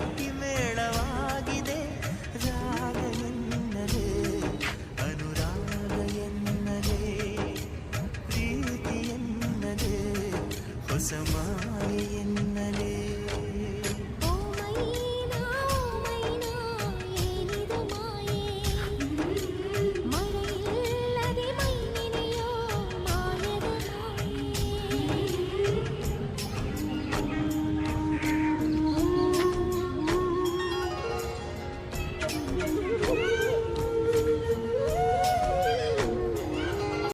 ಗಟ್ಟಿ ಮೇಳವಾಗಿದೆ. ರಾಗ ಎನ್ನಲೇ ಅನುರಾಗ ಎನ್ನಲೇ ಪ್ರೀತಿ ಎನ್ನಲೇ ಹೊಸ ಮಾಯೆ ಎನ್ನಲೇ